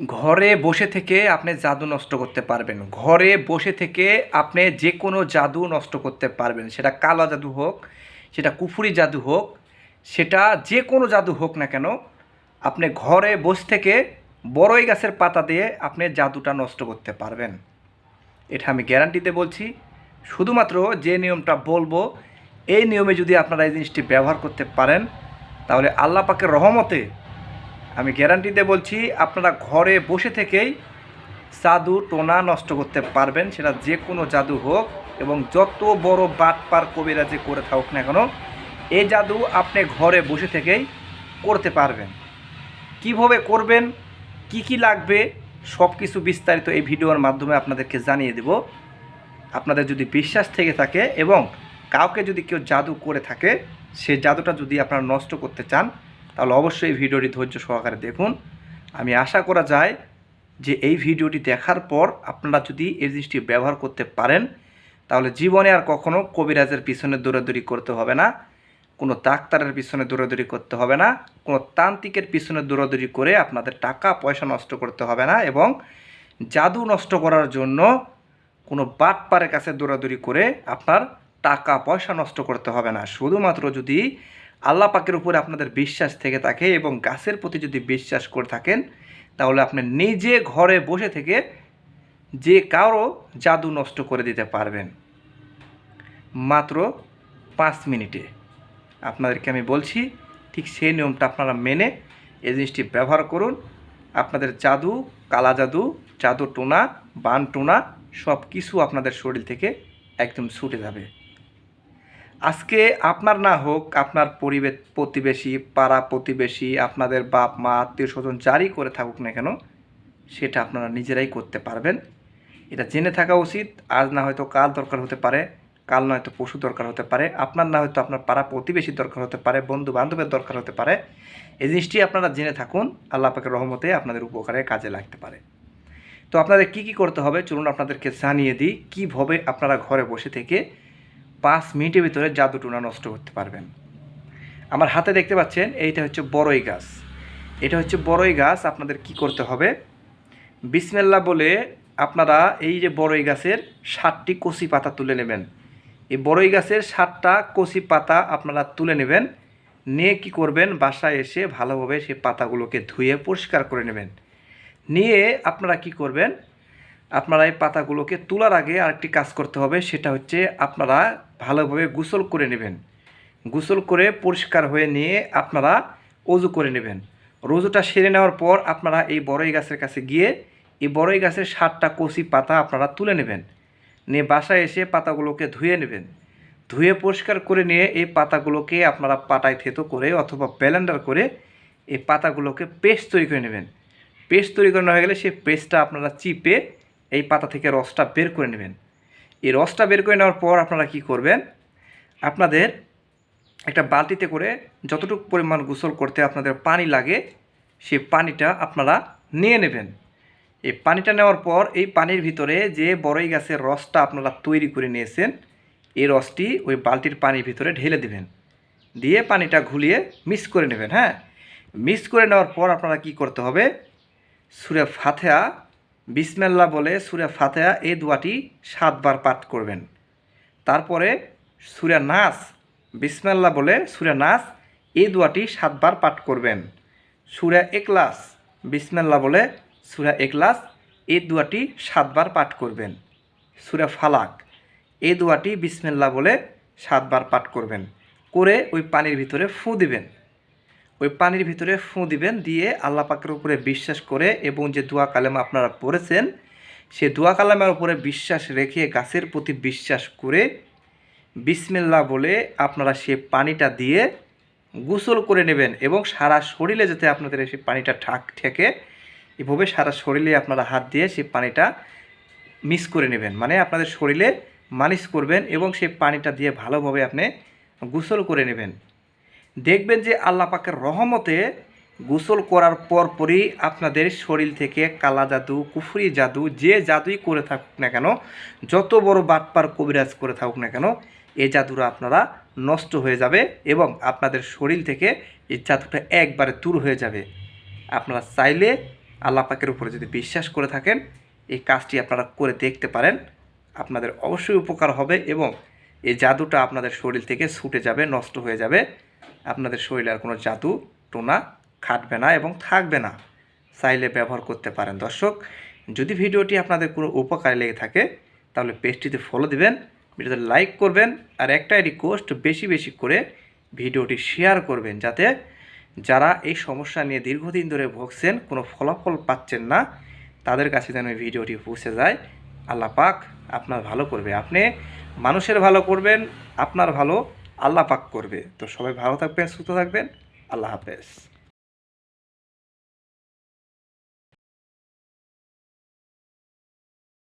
ঘরে বসে থেকে আপনি জাদু নষ্ট করতে পারবেন। ঘরে বসে থেকে আপনি যে কোনো জাদু নষ্ট করতে পারবেন। সেটা কালো জাদু হোক, সেটা কুফুরি জাদু হোক, সেটা যে কোনো জাদু হোক না কেন, আপনি ঘরে বসে থেকে বড়ই গাছের পাতা দিয়ে আপনি জাদুটা নষ্ট করতে পারবেন। এটা আমি গ্যারান্টিতে বলছি। শুধুমাত্র যে নিয়মটা বলব, এই নিয়মে যদি আপনারা এই জিনিসটি ব্যবহার করতে পারেন, তাহলে আল্লাহ পাকের রহমতে আমি গ্যারান্টিতে বলছি, আপনারা ঘরে বসে থেকেই জাদু টোনা নষ্ট করতে পারবেন, সেটা যে কোনো জাদু হোক, এবং যত বড় বাট পার কবিরা যে করে থাকুক না কেন এই জাদু আপনি ঘরে বসে থেকেই করতে পারবেন। কীভাবে করবেন, কি কি লাগবে সব কিছু বিস্তারিত এই ভিডিওর মাধ্যমে আপনাদেরকে জানিয়ে দেব। আপনাদের যদি বিশ্বাস থেকে থাকে এবং কাউকে যদি কেউ জাদু করে থাকে, সে জাদুটা যদি আপনারা নষ্ট করতে চান তাহলে অবশ্যই ভিডিওটি ধৈর্য সহকারে দেখুন। আমি আশা করা যায় যে এই ভিডিওটি দেখার পর আপনারা যদি এই জিনিসটি ব্যবহার করতে পারেন, তাহলে জীবনে আর কখনও কবিরাজের পিছনে দৌড়াদৌড়ি করতে হবে না, কোনো ডাক্তারের পিছনে দৌড়াদৌড়ি করতে হবে না, কোনো তান্ত্রিকের পিছনে দৌড়াদৌড়ি করে আপনাদের টাকা, পয়সা নষ্ট করতে হবে না এবং জাদু নষ্ট করার জন্য কোনো বাটপারের কাছে দৌড়াদৌড়ি করে আপনার টাকা, পয়সা নষ্ট করতে হবে না। শুধুমাত্র যদি আল্লাহ পাকের উপরে আপনাদের বিশ্বাস থেকে থাকে এবং গাছের প্রতি যদি বিশ্বাস করে থাকেন, তাহলে আপনি নিজে ঘরে বসে থেকে যে কারও জাদু নষ্ট করে দিতে পারবেন। মাত্র পাঁচ মিনিটে। আপনাদেরকে আমি বলছি, ঠিক সেই নিয়মটা আপনারা মেনে এই জিনিসটি ব্যবহার করুন। আপনাদের জাদু, কালা জাদু জাদু টোনা বান টোনা সব কিছু আপনাদের শরীর থেকে একদম ছুটে যাবে। আজকে আপনার না হোক, আপনার পরিবেশ, প্রতিবেশী, পাড়া প্রতিবেশী, আপনাদের বাপ, মা, আত্মীয় স্বজন জারি করে থাকুক না কেন, সেটা আপনারা নিজেরাই করতে পারবেন। এটা জেনে থাকা উচিত। আজ না হয়তো কাল দরকার হতে পারে, কাল নয়তো পশু দরকার হতে পারে, আপনার না হয়তো আপনার পাড়া প্রতিবেশীর দরকার হতে পারে বন্ধু বান্ধবের দরকার হতে পারে। এই জিনিসটি আপনারা জেনে থাকুন, আল্লাহ পাকের রহমতে আপনাদের উপকারে কাজে লাগতে পারে। তো আপনাদের কি কি করতে হবে? চলুন আপনাদেরকে জানিয়ে দিই, কীভাবে আপনারা ঘরে বসে থেকে পাঁচ মিনিটের ভিতরে জাদু টুনা নষ্ট করতে পারবেন। আমার হাতে দেখতে পাচ্ছেন, এইটা হচ্ছে বড়ই গাছ। এটা হচ্ছে বড়ই গাছ, আপনাদের কি করতে হবে? বিসমেল্লা বলে আপনারা এই যে বড়ই গাছের ষাটটি কচি পাতা তুলে নেবেন। এই বড়ই গাছের ষাটটা কচি পাতা আপনারা তুলে নেবেন। নিয়ে কি করবেন? বাসায় এসে ভালোভাবে সে পাতাগুলোকে ধুয়ে পরিষ্কার করে নেবেন। নিয়ে আপনারা কি করবেন? আপনারা এই পাতাগুলোকে তোলার আগে আরেকটি কাজ করতে হবে, সেটা হচ্ছে আপনারা ভালোভাবে গোসল করে নেবেন। গোসল করে পরিষ্কার হয়ে নিয়ে আপনারা অজু করে নেবেন। রোজুটা সেরে নেওয়ার পর আপনারা এই বড়ই গাছের কাছে গিয়ে এই বড়ই গাছের সাতটা কচি পাতা আপনারা তুলে নেবেন। নিয়ে বাসায় এসে পাতাগুলোকে ধুয়ে নেবেন। ধুয়ে পরিষ্কার করে নিয়ে এই পাতাগুলোকে আপনারা পাটায় থেতো করে অথবা ব্যালেন্ডার করে এই পাতাগুলোকে পেস্ট তৈরি করে নেবেন। পেস্ট তৈরি করানো হয়ে গেলে সেই পেস্টটা আপনারা চিপে এই পাতা থেকে রসটা বের করে নেবেন। এই রসটা বের করে নেওয়ার পর আপনারা কি করবেন? আপনাদের একটা বালতিতে করে যতটুকু পরিমাণ গোসল করতে আপনাদের পানি লাগে, সেই পানিটা আপনারা নিয়ে নেবেন। এই পানিটা নেওয়ার পর এই পানির ভিতরে যে বড়ই গাছের রসটা আপনারা তৈরি করে নিয়েছেন, এই রসটি ওই বালতির পানির ভিতরে ঢেলে দেবেন। দিয়ে পানিটা ঘুলিয়ে মিক্স করে নেবেন হ্যাঁ? মিক্স করে নেওয়ার পর আপনারা কি করতে হবে? সুরে ফাতেহা বিসমেল্লা বলে সুরে ফাতেহা এই দোয়াটি সাতবার পাঠ করবেন। তারপরে সুরে নাস বিসমেল্লা বলে সুরে নাস এই দোয়াটি সাতবার পাঠ করবেন। সুরা একলাস বিসমেল্লা বলে সুরা একলাস এই দোয়াটি সাতবার পাঠ করবেন। সুরা ফালাক, এই দোয়াটি বিসমেল্লা বলে সাতবার পাঠ করবেন। করে ওই পানির ভিতরে ফু দিবেন। ওই পানির ভিতরে ফু দিবেন, দিয়ে আল্লাহ পাকের উপরে বিশ্বাস করে এবং যে দোয়া কালেমা আপনারা পড়েছেন, সে দোয়া কালামের উপরে বিশ্বাস রেখে গাছের প্রতি বিশ্বাস করে বিসমিল্লা বলে আপনারা সে পানিটা দিয়ে গোসল করে নেবেন এবং সারা শরীরে যাতে আপনাদের সেই পানিটা ঠাক ঠেকে, এভাবে সারা শরীরে আপনারা হাত দিয়ে সেই পানিটা মিস করে নেবেন। মানে আপনাদের শরীরে মালিশ করবেন এবং সেই পানিটা দিয়ে ভালোভাবে আপনি গোসল করে নেবেন। দেখবেন যে আল্লাহ পাকের রহমতে গোসল করার পর পরই আপনাদের শরীর থেকে কালা জাদু, কুফরি জাদু, যে জাদুই করে থাকুক না কেন, যত বড় বাটপার কবিরাজ করে থাকুক না কেন এই জাদুটা আপনারা নষ্ট হয়ে যাবে এবং আপনাদের শরীর থেকে এই জাদুটা একবারে দূর হয়ে যাবে। আপনারা চাইলে আল্লাহ পাকের উপরে যদি বিশ্বাস করে থাকেন, এই কাজটি আপনারা করে দেখতে পারেন। আপনাদের অবশ্যই উপকার হবে এবং এই জাদুটা আপনাদের শরীর থেকে ছুটে যাবে, নষ্ট হয়ে যাবে। আপনাদের শরীরে আর কোনো জাদু, টোনা খাটবে না এবং থাকবে না। চাইলে ব্যবহার করতে পারেন। দর্শক, যদি ভিডিওটি আপনাদের কোনো উপকারে লেগে থাকে, তাহলে পেজটিতে ফলো দিবেন, ভিডিওতে লাইক করবেন আর একটাই রিকোয়েস্ট বেশি বেশি করে ভিডিওটি শেয়ার করবেন যাতে যারা এই সমস্যা নিয়ে দীর্ঘদিন ধরে ভুগছেন, কোনো ফলাফল পাচ্ছেন না, তাদের কাছে যেন এই ভিডিওটি পৌঁছে যায়। আল্লাহ পাক আপনার ভালো করবে। আপনি মানুষের ভালো করবেন, আপনার ভালো আল্লাহ পাক করবে। তো সবাই ভালো থাকবেন সুস্থ থাকবেন। আল্লাহ হাফেজ।